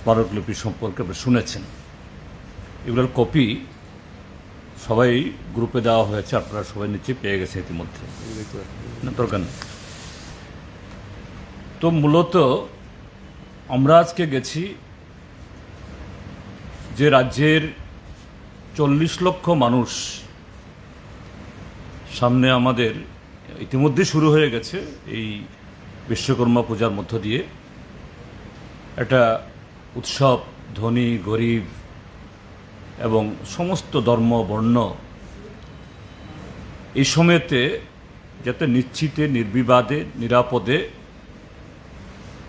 স্মারকলিপি সম্পর্কে আপনারা শুনেছেন। এগুলোর কপি সবাই গ্রুপে দেওয়া হয়েছে, আপনারা সবাই নিচে পেয়ে গেছে ইতিমধ্যে। দরকার নেই। তো মূলত আমরা আজকে গেছি যে রাজ্যের চল্লিশ লক্ষ মানুষ সামনে আমাদের ইতিমধ্যে শুরু হয়ে গেছে এই বিশ্বকর্মা পূজার মধ্য দিয়ে। একটা উৎসব, ধনী, গরিব এবং সমস্ত ধর্ম, বর্ণ এই সময়তে যাতে নিশ্চিতে, নির্বিবাদে, নিরাপদে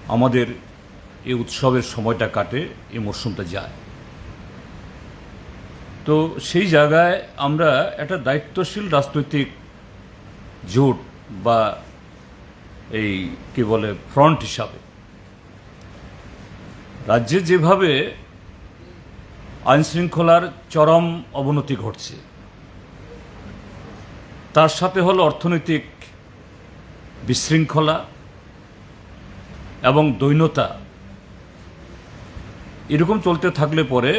আমাদের এই উৎসবের সময়টা কাটে, এই মরশুমটা যায়। তো সেই জায়গায় আমরা একটা দায়িত্বশীল রাজনৈতিক জোট বা এই, কি বলে, ফ্রন্ট হিসাবে রাজ্যে যেভাবে আইন শৃঙ্খলার চরম অবনতি ঘটছে, তার সাথে হল অর্থনৈতিক বিশৃঙ্খলা এবং দৈন্যতা। এরকম চলতে থাকলে পরে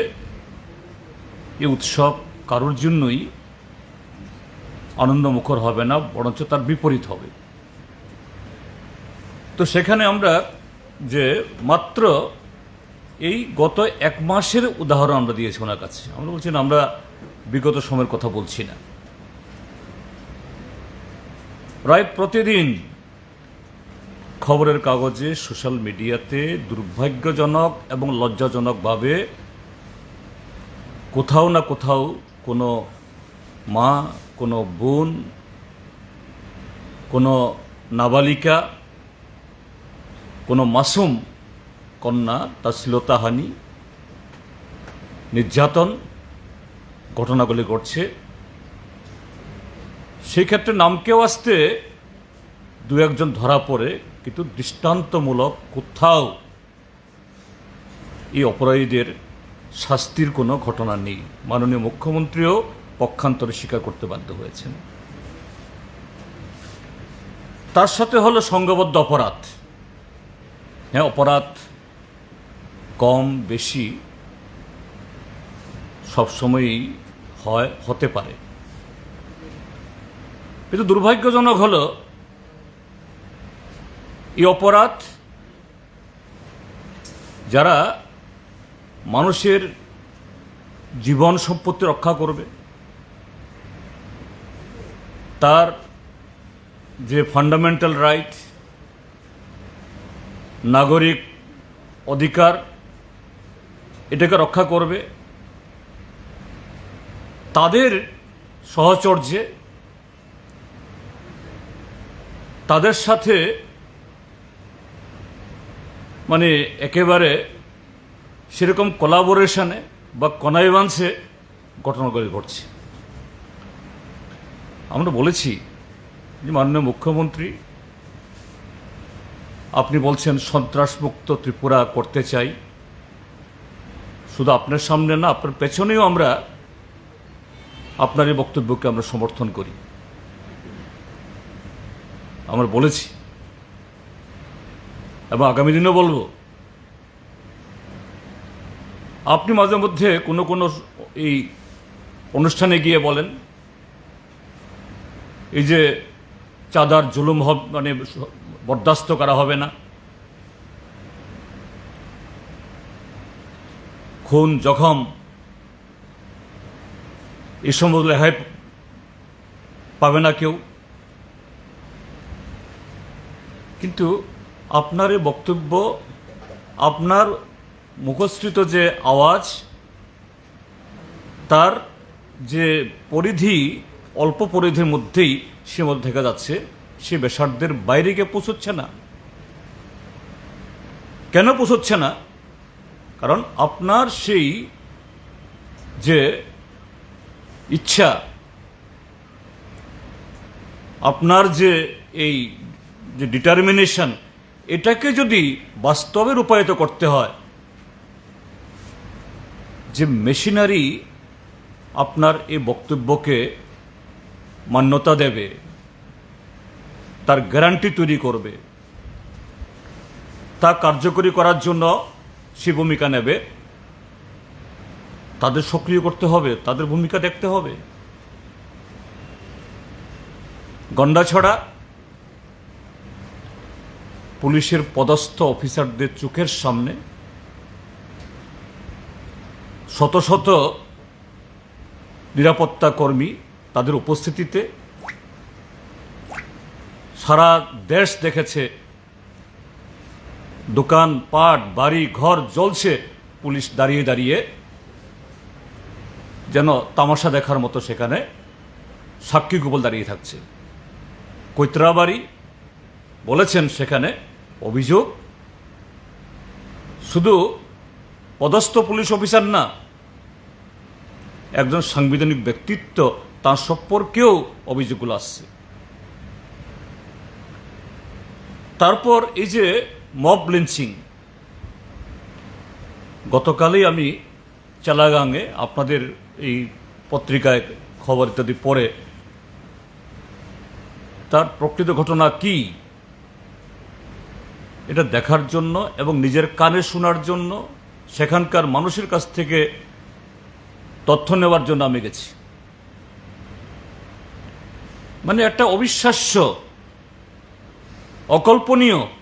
এই উৎসব কারোর জন্যই আনন্দমুখর হবে না, বরঞ্চ তার বিপরীত হবে। তো সেখানে আমরা যে মাত্র এই গত এক মাসের উদাহরণ আমরা দিয়েছি ওনার কাছে। আমরা বলছি আমরা বিগত সময়ের কথা বলছি না। প্রায় প্রতিদিন খবরের কাগজে, সোশ্যাল মিডিয়াতে দুর্ভাগ্যজনক এবং লজ্জাজনকভাবে কোথাও না কোথাও কোনো মা, কোনো বোন, কোনো নাবালিকা, কোনো মাসুম কন্যা, তার শ্লীলতাহানি, নির্যাতন, ঘটনাগুলি ঘটছে। সেই ক্ষেত্রে নামকেও আসতে দু একজন ধরা পড়ে, কিন্তু দৃষ্টান্তমূলক কোথাও এই অপরাধীদের শাস্তির কোনো ঘটনা নেই। মাননীয় মুখ্যমন্ত্রীও পক্ষান্তরে স্বীকার করতে বাধ্য হয়েছেন। তার সাথে হলো সংঘবদ্ধ অপরাধ। হ্যাঁ অপরাধ কম, বেশি সবসময়ই হয়, হতে পারে। কিন্তু দুর্ভাগ্যজনক হলো, এই অপরাধ যারা মানুষের জীবন সম্পত্তি রক্ষা করবে, তার যে ফান্ডামেন্টাল রাইট নাগরিক অধিকার এটাকে রক্ষা করবে। তাদের সহচর্যে, তাদের সাথে মানে একেবারে সেরকম কোলাবোরেশনে বা কনাইভান্সে ঘটনাগুলি ঘটছে। আমরা বলেছি যে মাননীয় মুখ্যমন্ত্রী, আপনি বলছেন সন্ত্রাসমুক্ত ত্রিপুরা করতে চাই। শুধু আপনার সামনে না, আপনার পেছনেও আমরা আপনার এই বক্তব্যকে আমরা সমর্থন করি। আমরা বলেছি। এবং আগামী দিনেও বলব, আপনি মাঝে মধ্যে কোনো কোনো এই অনুষ্ঠানে গিয়ে বলেন, এই যে চাঁদার জুলুম হব মানে বরদাস্ত করা হবে না। খুন, জখম। এই সমস্ত রেহাই পাবে না কেউ। কিন্তু আপনার এই বক্তব্য, আপনার মুখশ্রিত যে আওয়াজ, তার যে পরিধি, অল্প পরিধির মধ্যেই সীমাবদ্ধ দেখা যাচ্ছে। সে বেসারদের বাইরে গিয়ে পৌঁছচ্ছে না। কেন পৌঁছচ্ছে না? কারণ আপনার সেই যে ইচ্ছা, আপনার যে এই যে ডিটারমিনেশন এটাকে যদি বাস্তবে রূপায়িত করতে হয়, যে মেশিনারি আপনার এই বক্তব্যকে মান্যতা দেবে, তার গ্যারান্টি তৈরি করবে, তা কার্যকরী করার জন্য সে ভূমিকা নেবে। তাদের সক্রিয় করতে হবে, তাদের ভূমিকা দেখতে হবে। গন্ডাছড়া পুলিশের পদস্থ অফিসারদের চোখের সামনে শত শত নিরাপত্তা কর্মী তাদের উপস্থিতিতে সারা দেশ দেখেছে দোকান, পাট, বাড়ি, ঘর জ্বলছে। পুলিশ দাঁড়িয়ে দাঁড়িয়ে যেন তামাশা দেখার মতো সেখানে সাক্ষী গোবল দাঁড়িয়ে থাকছে। কৈত্রাবাড়ি বলেছেন সেখানে অভিযোগ, শুধু পদস্থ পুলিশ অফিসার না, একজন সাংবিধানিক ব্যক্তিত্ব, তার সম্পর্কেও অভিযোগগুলো আসছে। তারপর এই যে মব লিঞ্চিং গতকালই আমি চালাগাঙে আপনাদের এই পত্রিকায় খবর ইত্যাদি পড়ে তার প্রকৃত ঘটনা কি? এটা দেখার জন্য এবং নিজের কানে শোনার জন্য সেখানকার মানুষের কাছ থেকে তথ্য নেওয়ার জন্য আমি গেছি। মানে একটা অবিশ্বাস্য, অকল্পনীয়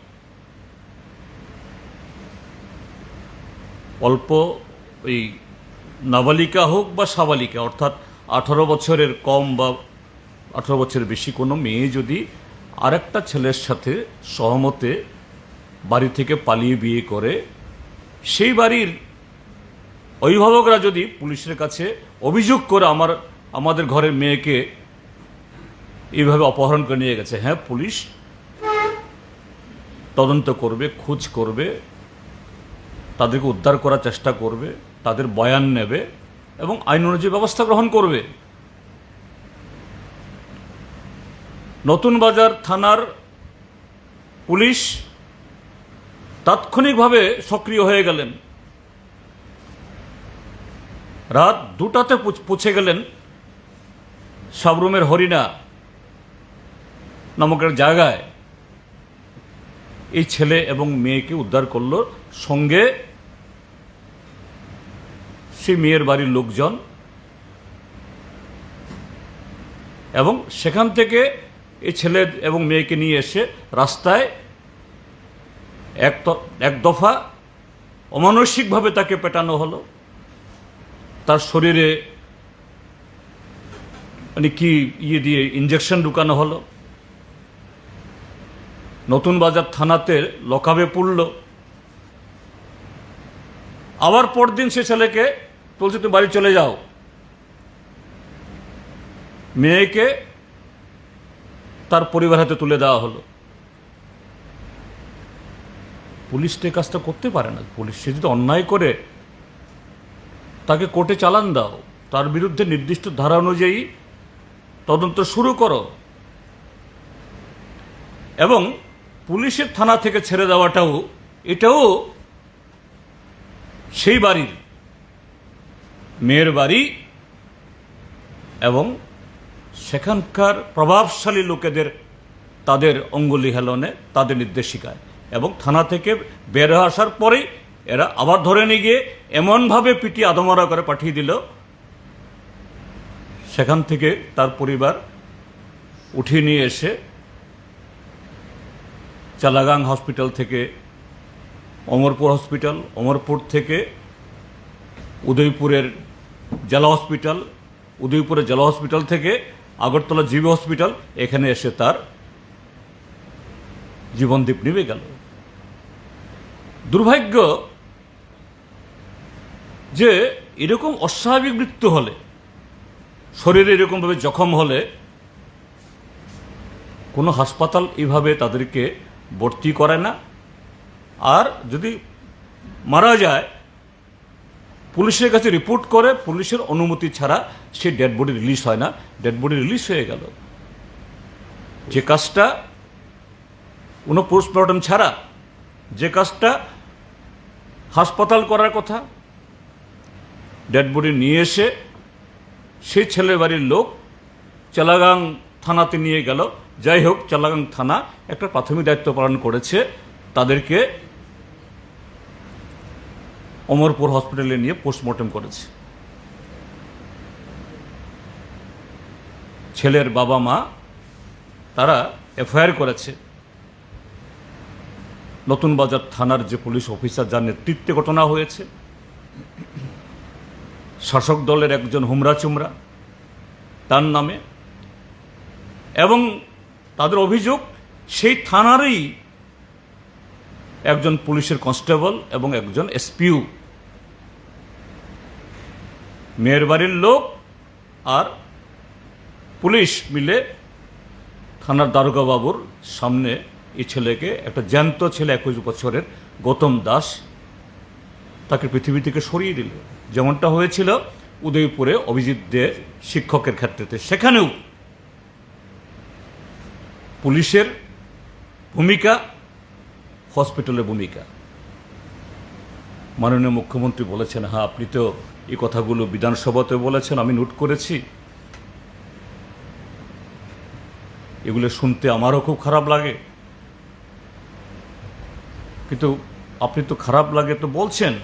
অল্প এই নাবালিকা হোক বা সাবালিকা, অর্থাৎ আঠারো বছরের কম বা আঠারো বছরের বেশি কোনো মেয়ে যদি আরেকটা ছেলের সাথে সহমতে বাড়ি থেকে পালিয়ে বিয়ে করে, সেই বাড়ির অভিভাবকরা যদি পুলিশের কাছে অভিযোগ করে আমার, আমাদের ঘরের মেয়েকে এইভাবে অপহরণ করে নিয়ে গেছে হ্যাঁ পুলিশ তদন্ত করবে, খোঁজ করবে তাদেরকে উদ্ধার করার চেষ্টা করবে, তাদের বয়ান নেবে এবং আইন অনুযায়ী ব্যবস্থা গ্রহণ করবে। নতুন বাজার থানার পুলিশ তাৎক্ষণিকভাবে সক্রিয় হয়ে গেলেন। রাত দুটাতে পুছ- গেলেন সাবরুমের হরিণা নামক একটা জায়গায়। এই ছেলে এবং মেয়েকে উদ্ধার করল সঙ্গে সেই মেয়ের বাড়ির লোকজন। এবং সেখান থেকে এই ছেলে এবং মেয়েকে নিয়ে এসে রাস্তায় এক এক দফা অমানসিকভাবে তাকে পেটানো হলো। তার শরীরে মানে কি ইয়ে দিয়ে ইঞ্জেকশন ঢুকানো হলো। নতুন বাজার থানাতে লকাবে পড়ল। আবার পরদিন সে ছেলেকে বলছে, তুমি বাড়ি চলে যাও। মেয়েকে তার পরিবার হাতে তুলে দেওয়া হলো। পুলিশ তো কাজটা করতে পারে না। পুলিশ, সে যদি অন্যায় করে, তাকে কোর্টে চালান দাও। তার বিরুদ্ধে নির্দিষ্ট ধারা অনুযায়ী তদন্ত শুরু করো। এবং পুলিশের থানা থেকে ছেড়ে দেওয়াটাও, এটাও সেই বাড়ির মেয়ের বাড়ি এবং সেখানকার প্রভাবশালী লোকেদের তাদের অঙ্গুলি হেলনে তাদের নির্দেশিকায় এবং থানা থেকে বের আসার পরেই এরা আবার ধরে নিয়ে গিয়ে এমনভাবে পিটি আদমরা করে পাঠিয়ে দিল। সেখান থেকে তার পরিবার উঠিয়ে নিয়ে এসে চালাগাং হসপিটাল থেকে, অমরপুর হসপিটাল, অমরপুর থেকে উদয়পুরের জেলা হসপিটাল, উদয়পুরের জেলা হসপিটাল থেকে আগরতলা জিবি হসপিটাল, এখানে এসে তার জীবনদীপ নিভে গেল। দুর্ভাগ্য যে এরকম অস্বাভাবিক মৃত্যু হলে, শরীরে এরকমভাবে জখম হলে, কোনো হাসপাতাল এইভাবে তাদেরকে ভর্তি করে না। আর যদি মারা যায় পুলিশের কাছে রিপোর্ট করে, পুলিশের অনুমতি ছাড়া সে ডেড বডি রিলিজ হয় না। ডেড বডি রিলিজ হয়ে গেল। যে কাজটা কোনো পোস্টমর্টম ছাড়া, যে কাজটা হাসপাতাল করার কথা, ডেড বডি নিয়ে এসে সেই ছেলে বাড়ির লোক চালাগাং থানাতে নিয়ে গেল। যাই হোক, চালাগাং থানা একটা প্রাথমিক দায়িত্ব পালন করেছে। তাদেরকে অমরপুর হসপিটালে নিয়ে পোস্টমর্টেম করেছে। ছেলের বাবা মা, তারা এফআইআর করেছে। নতুন বাজার থানার যে পুলিশ অফিসার যার নেতৃত্বে ঘটনা হয়েছে, শাসক দলের একজন হুমরা চুমরা, তার নামে। এবং তাদের অভিযোগ, সেই থানারই একজন পুলিশের কনস্টেবল এবং একজন এসপিউ মেয়ের বাড়ির লোক আর পুলিশ মিলে থানার দারোগা বাবুর সামনে এই ছেলেকে, একটা জ্যান্ত ছেলে একুশ বছরের গৌতম দাস, তাকে পৃথিবী থেকে সরিয়ে দিল। যেমনটা হয়েছিল উদয়পুরে অভিজিৎ দে শিক্ষকের ক্ষেত্রেতে। সেখানেও পুলিশের ভূমিকা, হসপিটালের ভূমিকা। মাননীয় মুখ্যমন্ত্রী বলেছেন হ্যাঁ আপনি তো এই কথাগুলো বিধানসভাতে বলেছেন, আমি নোট করেছি। এগুলো শুনতে আমারও খুব খারাপ লাগে। কিন্তু আপনি তো খারাপ লাগে তো বলছেন।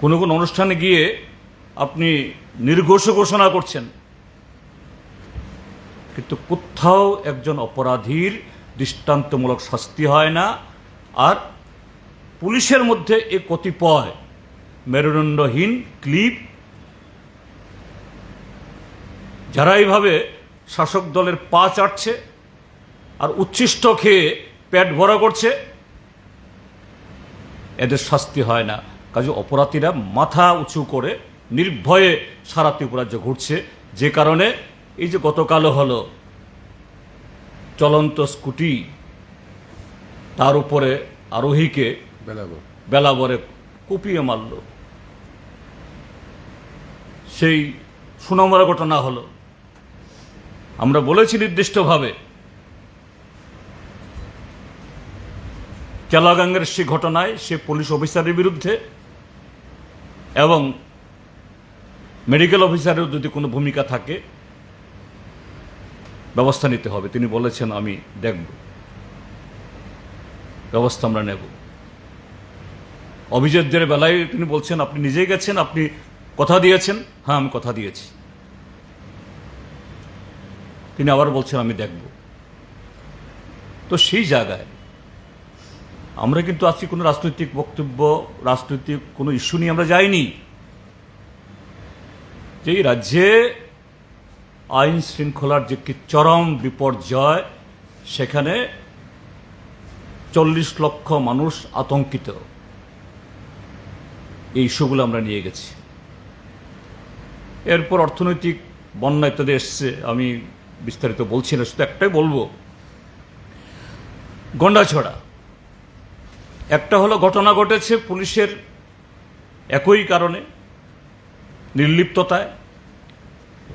কোনো কোনো অনুষ্ঠানে গিয়ে আপনি নির্ঘোষ ঘোষণা করছেন। কিন্তু কোথাও একজন অপরাধীর দৃষ্টান্তমূলক শাস্তি হয় না, আর পুলিশের মধ্যে এ কতিপয় মেরুদণ্ডহীন ক্লিপ। যারা এইভাবে শাসক দলের পা চাটছে আর উচ্ছিষ্ট খেয়ে পেট ভরা করছে এদের শাস্তি হয় না। কাজে অপরাধীরা মাথা উঁচু করে নির্ভয়ে সারা ত্রিপুরাজ্য ঘুরছে। যে কারণে এই যে গতকালও হলো চলন্ত স্কুটি তার উপরে আরোহীকে বেলাবো বেলাবরে কুপিয়ে মারল। সেই সুনামরা ঘটনা হলো। আমরা বলেছি নির্দিষ্টভাবে কেলাগাঙ্গের সে ঘটনায় সে পুলিশ অফিসারের বিরুদ্ধে এবং মেডিকেল অফিসারের যদি কোনো ভূমিকা থাকে, ব্যবস্থা নিতে হবে। তিনি বলেছেন, আমি দেখব। ব্যবস্থা আমরা নেব। অভিযোগদের বেলায় তিনি বলছেন, আপনি নিজেই গেছেন, আপনি কথা দিয়েছেন? হ্যাঁ আমি কথা দিয়েছি। তিনি আবার বলছেন, আমি দেখব। তো সেই জায়গায় আমরা কিন্তু আজকে কোনো রাজনৈতিক বক্তব্য, রাজনৈতিক কোনো ইস্যু নিয়ে আমরা যাইনি। যে এই রাজ্যে আইন শৃঙ্খলার যে কি চরম বিপর্যয়, সেখানে চল্লিশ লক্ষ মানুষ আতঙ্কিত। এই ইস্যুগুলো আমরা নিয়ে গেছি। এরপর অর্থনৈতিক বন্যা ইত্যাদি এসছে, আমি বিস্তারিত বলছি না, শুধু একটাই বলব। গন্ডাছড়া। একটা হলো ঘটনা ঘটেছে পুলিশের একই কারণে, নির্লিপ্ততায়।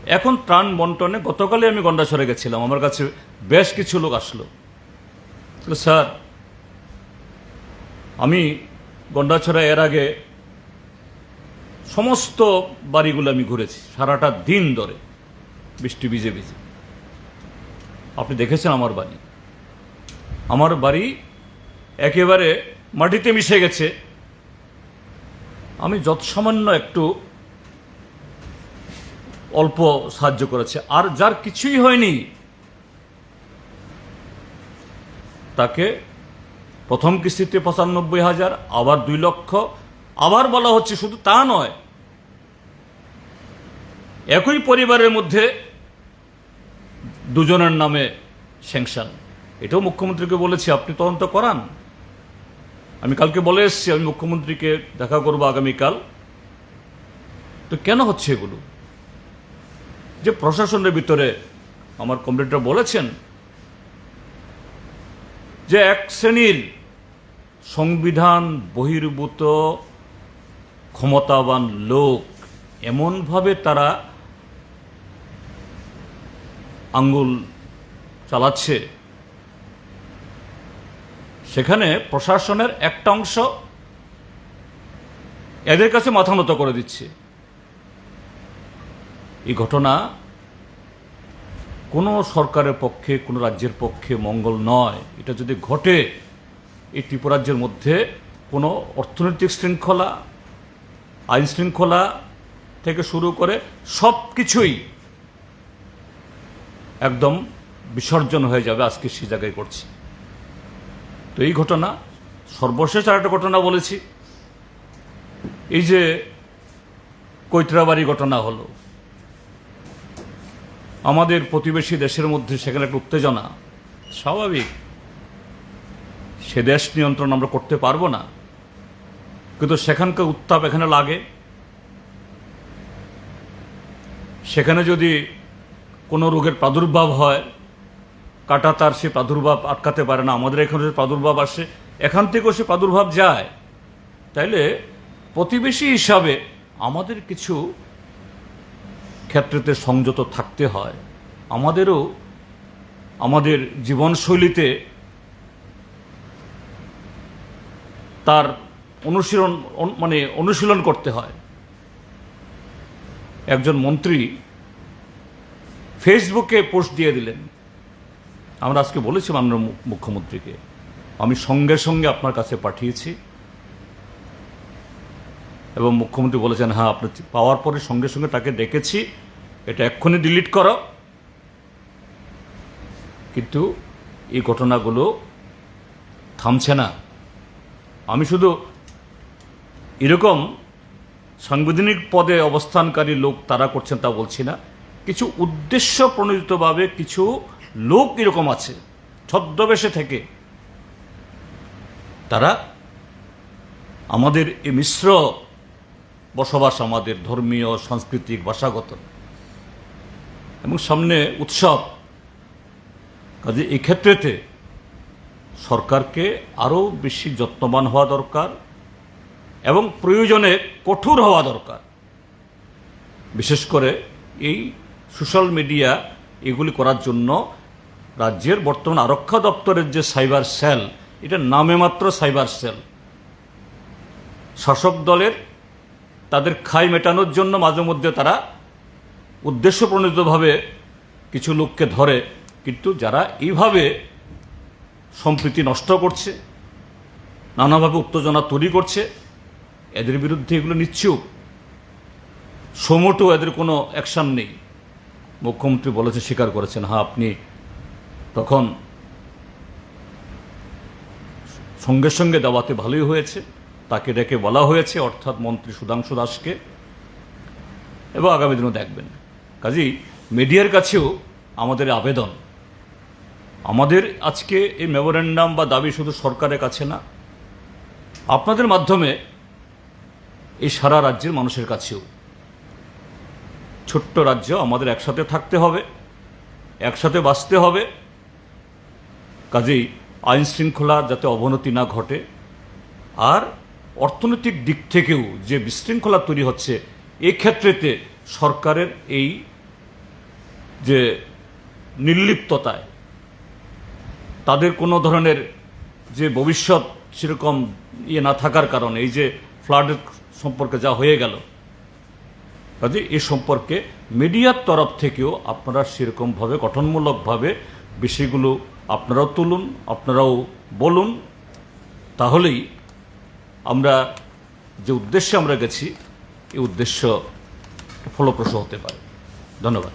এখন ত্রাণ বন্টনে গতকালই আমি গন্ডাছড়ে গেছিলাম, আমার কাছে বেশ কিছু লোক আসলো। স্যার, আমি গন্ডাছড়া এর আগে সমস্ত বাড়িগুলো আমি ঘুরেছি, সারাটা দিন ধরে। বৃষ্টি ভিজে ভিজে। আপনি দেখেছেন আমার বাড়ি। আমার বাড়ি একেবারে মাটিতে মিশে গেছে। আমি যৎসামান্য একটু অল্প সাহায্য করেছে। আর যার কিছুই হয়নি, তাকে প্রথম কিস্তিতে পঁচানব্বই হাজার, আবার দুই লক্ষ আবার বলা হচ্ছে শুধু তা নয়, একই পরিবারের মধ্যে দুজনের নামে স্যাংশন। এটাও মুখ্যমন্ত্রীকে বলেছি, আপনি তদন্ত করান। আমি কালকে বলে এসেছি, আমি মুখ্যমন্ত্রীকে দেখা করব আগামীকাল। তো কেন হচ্ছে এগুলো? যে প্রশাসনের ভিতরে আমার কমরেডরা বলেছেন যে এক শ্রেণির সংবিধান বহির্ভূত ক্ষমতাবান লোক, এমনভাবে তারা আঙ্গুল চালাচ্ছে। সেখানে প্রশাসনের একটা অংশ এদের কাছে মাথা নত করে দিচ্ছে। এই ঘটনা কোনো সরকারের পক্ষে, কোনো রাজ্যের পক্ষে মঙ্গল নয়। এটা যদি ঘটে, এই ত্রিপুরাজ্যের মধ্যে কোনো অর্থনৈতিক শৃঙ্খলা আইন শৃঙ্খলা থেকে শুরু করে সব কিছুই একদম বিসর্জন হয়ে যাবে আজকে সে জায়গায় করছি। তো এই ঘটনা, সর্বশেষ আর একটা ঘটনা বলেছি। এই যে কৈতরাবাড়ি ঘটনা হলো, আমাদের প্রতিবেশী দেশের মধ্যে সেখানে একটা উত্তেজনা, স্বাভাবিক। সে দেশ নিয়ন্ত্রণ আমরা করতে পারব না। কিন্তু সেখানকার উত্তাপ এখানে লাগে। সেখানে যদি কোনো রোগের প্রাদুর্ভাব হয়, কাটা তার সে প্রাদুর্ভাব আটকাতে পারে না। আমাদের এখানে যে প্রাদুর্ভাব আসে, এখান থেকেও সে প্রাদুর্ভাব যায়। তাইলে প্রতিবেশী হিসাবে আমাদের কিছু ক্ষেত্রেতে সংযত থাকতে হয়। আমাদেরও আমাদের জীবনশৈলীতে তার অনুশীলন, অন- মানে অনুশীলন করতে হয়। একজন মন্ত্রী ফেসবুকে পোস্ট দিয়ে দিলেন। আমরা আজকে বলেছি মাননীয় মুখ্যমন্ত্রীকে। আমি সঙ্গে সঙ্গে আপনার কাছে পাঠিয়েছি। এবং মুখ্যমন্ত্রী বলেছেন হ্যাঁ আপনি পাওয়ার পরে সঙ্গে সঙ্গে তাকে ডেকেছি। এটা এক্ষুনি ডিলিট করো। কিন্তু এই ঘটনাগুলো থামছে না। আমি শুধু এরকম সাংবিধানিক পদে অবস্থানকারী লোক তারা করছেন তা বলছি না। কিছু উদ্দেশ্য প্রণোদিতভাবে কিছু লোক এরকম আছে, ছদ্মবেশে থেকে। তারা আমাদের এই মিশ্র বসবাস আমাদের ধর্মীয়, সাংস্কৃতিক, ভাষাগত এবং সামনে উৎসব। কাজে এক্ষেত্রেতে সরকারকে আরও বেশি যত্নবান হওয়া দরকার। এবং প্রয়োজনে কঠোর হওয়া দরকার। বিশেষ করে এই সোশ্যাল মিডিয়া এগুলি করার জন্য রাজ্যের বর্তমান আরক্ষা দপ্তরের যে সাইবার সেল, এটা নামে মাত্র সাইবার সেল। শাসক দলের তাদের খাই মেটানোর জন্য মাঝে মধ্যে তারা উদ্দেশ্যপ্রণোদিতভাবে কিছু লোককে ধরে, কিন্তু যারা এইভাবে সম্প্রীতি নষ্ট করছে, নানাভাবে উত্তেজনা তৈরি করছে এদের বিরুদ্ধে এগুলো নিচ্ছেও সমটো এদের কোনো অ্যাকশন নেই। মুখ্যমন্ত্রী বলেছে, স্বীকার করেছেন হ্যাঁ আপনি তখন সঙ্গে সঙ্গে দেওয়াতে ভালোই হয়েছে, তাকে ডেকে বলা হয়েছে, অর্থাৎ মন্ত্রী সুধাংশু দাসকে। এবং আগামী দিনও দেখবেন। কাজেই মিডিয়ার কাছেও আমাদের আবেদন। আমাদের আজকে এই মেমোরেন্ডাম বা দাবি শুধু সরকারের কাছে না, আপনাদের মাধ্যমে এই সারা রাজ্যের মানুষের কাছেও। ছোট্ট রাজ্য আমাদের একসাথে থাকতে হবে, একসাথে বাঁচতে হবে। কাজেই আইন শৃঙ্খলা যাতে অবনতি না ঘটে, আর অর্থনৈতিক দিক থেকেও যে বিশৃঙ্খলা তৈরি হচ্ছে এই ক্ষেত্রেতে সরকারের এই যে নির্লিপ্ততায়, তাদের কোনো ধরনের যে ভবিষ্যৎ সেরকম ইয়ে না থাকার কারণে, এই যে ফ্লাডের সম্পর্কে যা হয়ে গেল। কাজে এ সম্পর্কে মিডিয়ার তরফ থেকেও আপনারা সেরকমভাবে, গঠনমূলকভাবে বিষয়গুলো আপনারাও তুলুন, আপনারাও বলুন। তাহলেই আমরা যে উদ্দেশ্যে আমরা গেছি এই উদ্দেশ্য ফলপ্রসূ হতে পারে। ধন্যবাদ।